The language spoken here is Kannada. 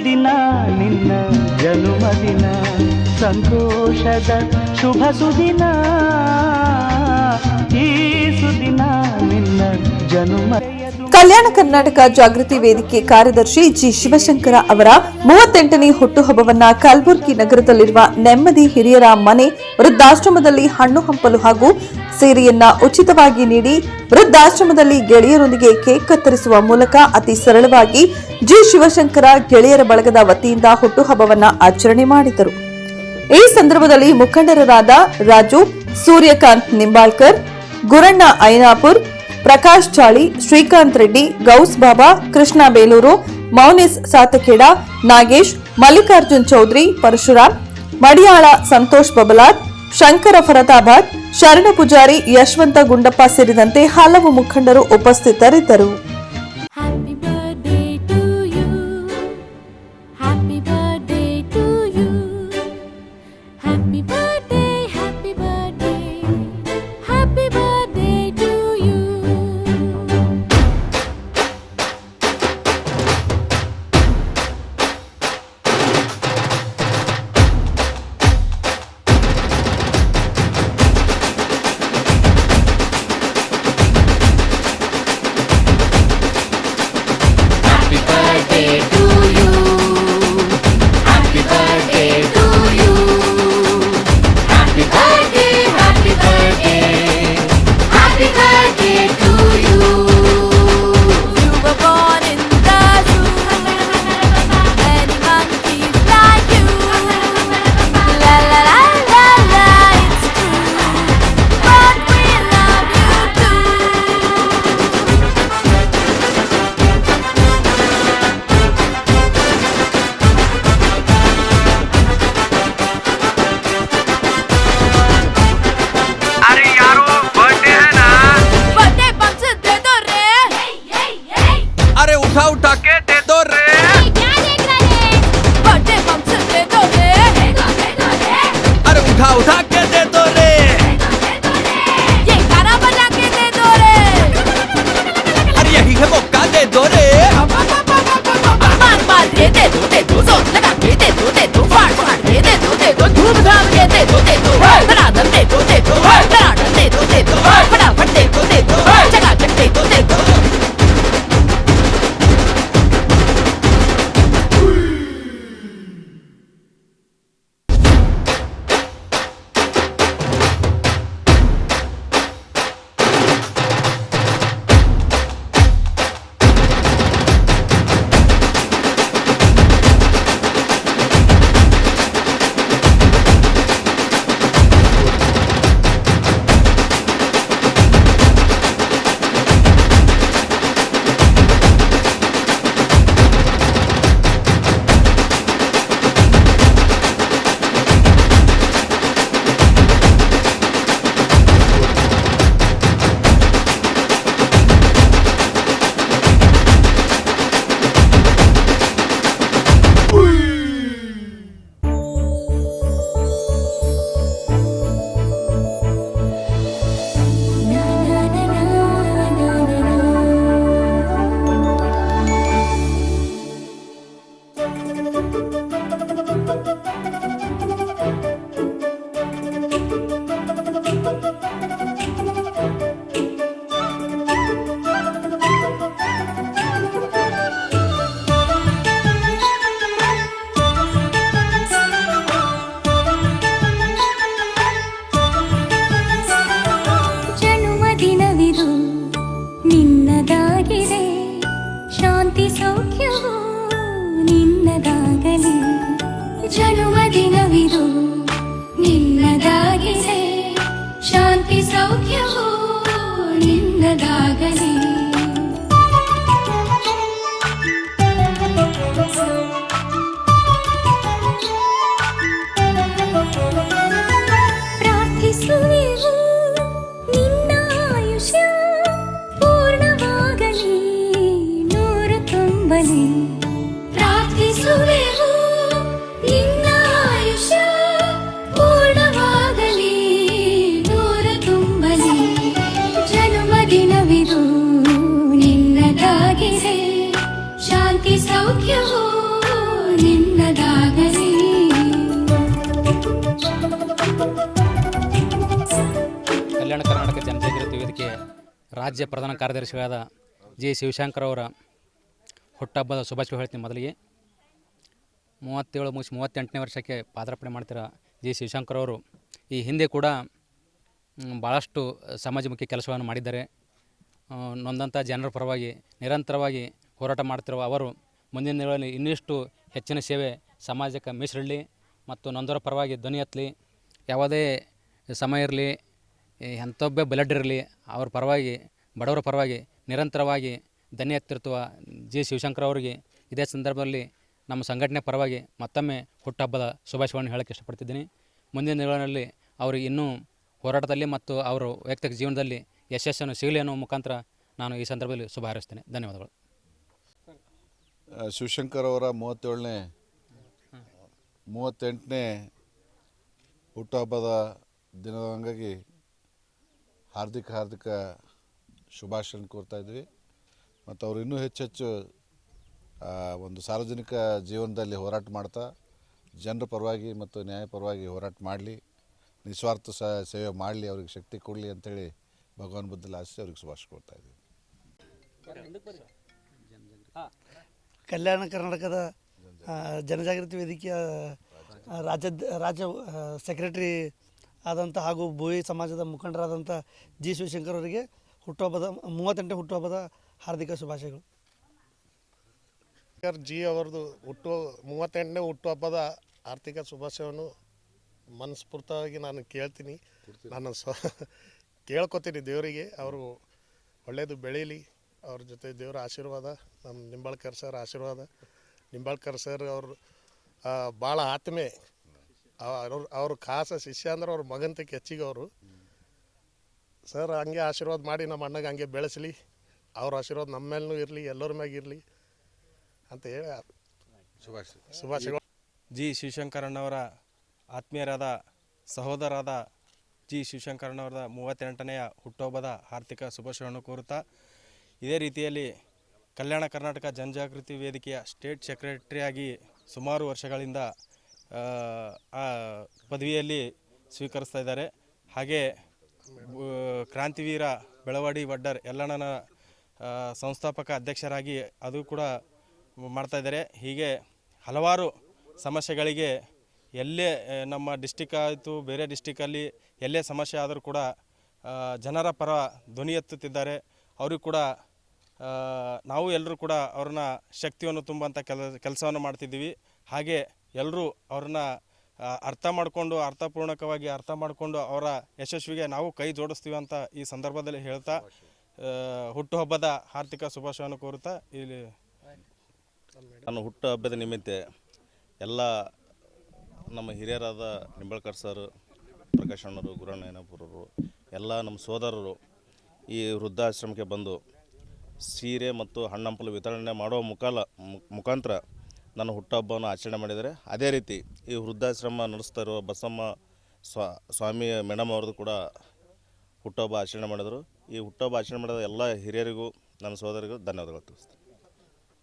ಸುದಿನ ನಿನ್ನ ಜನುಮದಿನ ಸಂತೋಷದ ಶುಭ ಸುದಿನ. ಈ ಸುದಿನ ನಿನ್ನ ಜನುಮ ಕಲ್ಯಾಣ ಕರ್ನಾಟಕ ಜಾಗೃತಿ ವೇದಿಕೆ ಕಾರ್ಯದರ್ಶಿ ಜಿ ಶಿವಶಂಕರ ಅವರ ಮೂವತ್ತೆಂಟನೇ ಹುಟ್ಟುಹಬ್ಬವನ್ನ ಕಲಬುರಗಿ ನಗರದಲ್ಲಿರುವ ನೆಮ್ಮದಿ ಹಿರಿಯರ ಮನೆ ವೃದ್ಧಾಶ್ರಮದಲ್ಲಿ ಹಣ್ಣು ಹಂಪಲು ಹಾಗೂ ಸೇರಿಯನ್ನ ಉಚಿತವಾಗಿ ನೀಡಿ ವೃದ್ಧಾಶ್ರಮದಲ್ಲಿ ಗೆಳೆಯರೊಂದಿಗೆ ಕೇಕ್ ಕತ್ತರಿಸುವ ಮೂಲಕ ಅತಿ ಸರಳವಾಗಿ ಜಿ ಶಿವಶಂಕರ ಗೆಳೆಯರ ಬಳಗದ ವತಿಯಿಂದ ಹುಟ್ಟುಹಬ್ಬವನ್ನ ಆಚರಣೆ ಮಾಡಿದರು. ಈ ಸಂದರ್ಭದಲ್ಲಿ ಮುಖಂಡರಾದ ರಾಜು ಸೂರ್ಯಕಾಂತ್ ನಿಂಬಾಳ್ಕರ್, ಗುರಣ್ಣ ಐನಾಪುರ್ ಪ್ರಕಾಶ್ ಚಾಳಿ, ಶ್ರೀಕಾಂತ್ ರೆಡ್ಡಿ, ಗೌಸ್ ಬಾಬಾ, ಕೃಷ್ಣ ಬೇಲೂರು, ಮೌನಿಸ್ ಸಾತಕೇಡ, ನಾಗೇಶ್, ಮಲ್ಲಿಕಾರ್ಜುನ್ ಚೌಧರಿ, ಪರಶುರಾಮ್, ಮಡಿಯಾಳ ಸಂತೋಷ್ ಬಬಲಾತ್, ಶಂಕರ ಫರತಾಬಾದ್, ಶರಣ ಪೂಜಾರಿ, ಯಶವಂತ ಗುಂಡಪ್ಪ ಸೇರಿದಂತೆ ಹಲವು ಮುಖಂಡರು ಉಪಸ್ಥಿತರಿದ್ದರು. దూతే దోరే Hey! ಶಾಂತಿ ಸೌಖ್ಯವು ನಿನ್ನದಾಗಲಿ ಪ್ರಾರ್ಥಿಸುವೆವು ನಿನ್ನ ಆಯುಷ್ಯ ಕಲ್ಯಾಣ ಕರ್ನಾಟಕ ಜನಜಾಗೃತಿ ವೇದಿಕೆ ರಾಜ್ಯ ಪ್ರಧಾನ ಕಾರ್ಯದರ್ಶಿಗಳಾದ ಜಿ ಶಿವಶಂಕರ್ ಅವರ ಹುಟ್ಟಹಬ್ಬದ ಶುಭಾಶಯ ಹೇಳ್ತೀನಿ ಮೊದಲಿಗೆ. ಮೂವತ್ತೇಳು ಮುಗಿಸಿ ಮೂವತ್ತೆಂಟನೇ ವರ್ಷಕ್ಕೆ ಪಾದಾರ್ಪಣೆ ಮಾಡ್ತಿರೋ ಜಿ ಶಿವಶಂಕರ್ ಅವರು. ಈ ಹಿಂದೆ ಕೂಡ ಭಾಳಷ್ಟು ಸಮಾಜಮುಖಿ ಕೆಲಸವನ್ನು ಮಾಡಿದ್ದಾರೆ. ನೊಂದಂಥ ಜನರ ಪರವಾಗಿ ನಿರಂತರವಾಗಿ ಹೋರಾಟ ಮಾಡ್ತಿರುವ ಅವರು ಮುಂದಿನ ದಿನಗಳಲ್ಲಿ ಇನ್ನಿಷ್ಟು ಹೆಚ್ಚಿನ ಸೇವೆ ಸಮಾಜಕ್ಕೆ ಮೀಸಲಿಡಲಿ ಮತ್ತು ನೊಂದರ ಪರವಾಗಿ ಧ್ವನಿ ಎತ್ತಲಿ. ಯಾವುದೇ ಸಮಯ ಇರಲಿ ಎಂಥೊಬ್ಬ ಬ್ಲಡ್ ಇರಲಿ, ಅವ್ರ ಪರವಾಗಿ, ಬಡವರ ಪರವಾಗಿ ನಿರಂತರವಾಗಿ ಧ್ವನಿ ಎತ್ತಿರ್ತುವ ಜಿ. ಶಿವಶಂಕರ್ ಅವರಿಗೆ ಇದೇ ಸಂದರ್ಭದಲ್ಲಿ ನಮ್ಮ ಸಂಘಟನೆ ಪರವಾಗಿ ಮತ್ತೊಮ್ಮೆ ಹುಟ್ಟುಹಬ್ಬದ ಶುಭಾಶಯವನ್ನು ಹೇಳಕ್ಕೆ ಇಷ್ಟಪಡ್ತಿದ್ದೀನಿ. ಮುಂದಿನ ದಿನಗಳಲ್ಲಿ ಅವರಿಗೆ ಇನ್ನೂ ಹೋರಾಟದಲ್ಲಿ ಮತ್ತು ಅವರು ವೈಯಕ್ತಿಕ ಜೀವನದಲ್ಲಿ ಯಶಸ್ಸನ್ನು ಸಿಗಲಿ ಅನ್ನೋ ಮುಖಾಂತರ ನಾನು ಈ ಸಂದರ್ಭದಲ್ಲಿ ಶುಭ ಹಾರೈಸ್ತೇನೆ. ಧನ್ಯವಾದಗಳು. ಶಿವಶಂಕರ್ ಅವರ ಮೂವತ್ತೇಳನೇ, ಮೂವತ್ತೆಂಟನೇ ಹುಟ್ಟುಹಬ್ಬದ ದಿನದ ಅಂಗಾಗಿ ಹಾರ್ದಿಕ ಹಾರ್ದಿಕ ಶುಭಾಶಯ ಕೋರ್ತಾ ಇದ್ವಿ. ಮತ್ತು ಅವರು ಇನ್ನೂ ಹೆಚ್ಚೆಚ್ಚು ಒಂದು ಸಾರ್ವಜನಿಕ ಜೀವನದಲ್ಲಿ ಹೋರಾಟ ಮಾಡ್ತಾ, ಜನರ ಪರವಾಗಿ ಮತ್ತು ನ್ಯಾಯ ಪರವಾಗಿ ಹೋರಾಟ ಮಾಡಲಿ, ನಿಸ್ವಾರ್ಥ ಸ, ಸೇವೆ ಮಾಡಲಿ, ಅವ್ರಿಗೆ ಶಕ್ತಿ ಕೊಡಲಿ ಅಂಥೇಳಿ ಭಗವಾನ್ ಬುದ್ಧಲ್ಲಿ ಅವ್ರಿಗೆ ಶುಭಾಶಯ ಕೊಡ್ತಾ ಇದ್ವಿ. ಕಲ್ಯಾಣ ಕರ್ನಾಟಕದ ಜನಜಾಗೃತಿ ವೇದಿಕೆಯ ರಾಜ್ಯ ರಾಜ್ಯ ಸೆಕ್ರೆಟರಿ ಆದಂಥ ಹಾಗೂ ಭೂಯಿ ಸಮಾಜದ ಮುಖಂಡರಾದಂಥ ಜಿ ಶಿವಶಂಕರ್ ಅವರಿಗೆ ಹುಟ್ಟುಹಬ್ಬದ ಮೂವತ್ತೆಂಟನೇ ಹುಟ್ಟುಹಬ್ಬದ ಹಾರ್ದಿಕ ಶುಭಾಶಯಗಳು. ಜಿ ಅವರದು ಹುಟ್ಟು ಮೂವತ್ತೆಂಟನೇ ಹುಟ್ಟುಹಬ್ಬದ ಆರ್ಥಿಕ ಶುಭಾಶಯವನ್ನು ಮನಸ್ಫೂರ್ತವಾಗಿ ನಾನು ಕೇಳ್ತೀನಿ. ನಾನು ಸ್ವ ಕೇಳ್ಕೊತೀನಿ ದೇವರಿಗೆ. ಅವರು ಒಳ್ಳೆಯದು ಬೆಳೀಲಿ. ಅವ್ರ ಜೊತೆ ದೇವರ ಆಶೀರ್ವಾದ ನಮ್ಮ ನಿಂಬಾಳ್ಕರ್ ಸರ್ ಆಶೀರ್ವಾದ. ನಿಂಬಾಳ್ಕರ್ ಸರ್ ಅವರು ಭಾಳ ಆತ್ಮೆ. ಅವ್ರ ಅವ್ರ ಖಾಸ ಶಿಷ್ಯ ಅಂದ್ರೆ ಅವ್ರ ಮಗಂತಕ್ಕೆ ಹೆಚ್ಚಿಗೆ ಅವರು. ಸರ್ ಹಂಗೆ ಆಶೀರ್ವಾದ ಮಾಡಿ ನಮ್ಮ ಅಣ್ಣಗೆ ಹಂಗೆ ಬೆಳೆಸಲಿ. ಅವ್ರ ಆಶೀರ್ವಾದ ನಮ್ಮ ಮೇಲೂ ಇರಲಿ ಎಲ್ಲರ ಮ್ಯಾಗ ಇರಲಿ ಅಂತ ಹೇಳಿ ಶುಭಾಶಯ ಜಿ ಶಿವಶಂಕರಣ್ಣವರ ಆತ್ಮೀಯರಾದ ಸಹೋದರಾದ ಜಿ ಶಿವಶಂಕರಣ್ಣವರ ಮೂವತ್ತೆಂಟನೆಯ ಹುಟ್ಟುಹಬ್ಬದ ಆರ್ಥಿಕ ಶುಭಾಶಯವನ್ನು ಕೋರುತ್ತಾ ಇದೇ ರೀತಿಯಲ್ಲಿ ಕಲ್ಯಾಣ ಕರ್ನಾಟಕ ಜನಜಾಗೃತಿ ವೇದಿಕೆಯ ಸ್ಟೇಟ್ ಸೆಕ್ರೆಟರಿಯಾಗಿ ಸುಮಾರು ವರ್ಷಗಳಿಂದ ಪದವಿಯಲ್ಲಿ ಸ್ವೀಕರಿಸ್ತಾ ಇದ್ದಾರೆ. ಹಾಗೆ ಕ್ರಾಂತಿವೀರ ಬೆಳವಾಡಿ ವಡ್ಡರ್ ಎಲ್ಲಣ್ಣನ ಸಂಸ್ಥಾಪಕ ಅಧ್ಯಕ್ಷರಾಗಿ ಅದು ಕೂಡ ಮಾಡ್ತಾ ಇದ್ದಾರೆ. ಹೀಗೆ ಹಲವಾರು ಸಮಸ್ಯೆಗಳಿಗೆ ಎಲ್ಲೇ ನಮ್ಮ ಡಿಸ್ಟಿಕ್ ಆಯಿತು, ಬೇರೆ ಡಿಸ್ಟಿಕಲ್ಲಿ ಎಲ್ಲೇ ಸಮಸ್ಯೆ ಆದರೂ ಕೂಡ ಜನರ ಪರ ಧ್ವನಿ ಎತ್ತುತ್ತಿದ್ದಾರೆ. ಅವರಿಗೂ ಕೂಡ ನಾವು ಎಲ್ಲರೂ ಕೂಡ ಅವ್ರನ್ನ ಶಕ್ತಿಯನ್ನು ತುಂಬಂಥ ಕೆಲ, ಕೆಲಸವನ್ನು ಮಾಡ್ತಿದ್ದೀವಿ. ಹಾಗೆ ಎಲ್ಲರೂ ಅವ್ರನ್ನ ಅರ್ಥ ಮಾಡಿಕೊಂಡು, ಅರ್ಥಪೂರ್ಣಕವಾಗಿ ಅರ್ಥ ಮಾಡಿಕೊಂಡು ಅವರ ಯಶಸ್ವಿಗೆ ನಾವು ಕೈ ಜೋಡಿಸ್ತೀವಿ ಅಂತ ಈ ಸಂದರ್ಭದಲ್ಲಿ ಹೇಳ್ತಾ ಹುಟ್ಟುಹಬ್ಬದ ಆರ್ಥಿಕ ಶುಭಾಶಯವನ್ನು ಕೋರುತ್ತಾ ಇಲ್ಲಿ ನಾನು ಹುಟ್ಟುಹಬ್ಬದ ನಿಮಿತ್ತ ಎಲ್ಲ ನಮ್ಮ ಹಿರಿಯರಾದ ನಿಂಬಳ್ಕರ್ ಸರ್, ಪ್ರಕಾಶ್ ಅಣ್ಣರು ಗುರಣ್ಣಯ್ಯನಪುರರು ಎಲ್ಲ ನಮ್ಮ ಸೋದರರು ಈ ವೃದ್ಧಾಶ್ರಮಕ್ಕೆ ಬಂದು ಸೀರೆ ಮತ್ತು ಹಣ್ಣಂಪಲು ವಿತರಣೆ ಮಾಡುವ ಮುಖಾಲ ಮುಖಾಂತರ ನನ್ನ ಹುಟ್ಟುಹಬ್ಬವನ್ನು ಆಚರಣೆ ಮಾಡಿದರೆ ಅದೇ ರೀತಿ ಈ ವೃದ್ಧಾಶ್ರಮ ನಡೆಸ್ತಾ ಇರುವ ಬಸಮ್ಮ ಸ್ವಾ, ಸ್ವಾಮಿ ಮೇಡಮ್ ಅವ್ರದ್ದು ಕೂಡ ಹುಟ್ಟುಹಬ್ಬ ಆಚರಣೆ ಮಾಡಿದರು. ಈ ಹುಟ್ಟುಹಬ್ಬ ಆಚರಣೆ ಮಾಡಿದ ಎಲ್ಲ ಹಿರಿಯರಿಗೂ, ನನ್ನ ಸಹೋದರಿಗೂ ಧನ್ಯವಾದಗಳು ತಿಳಿಸ್ತೀನಿ.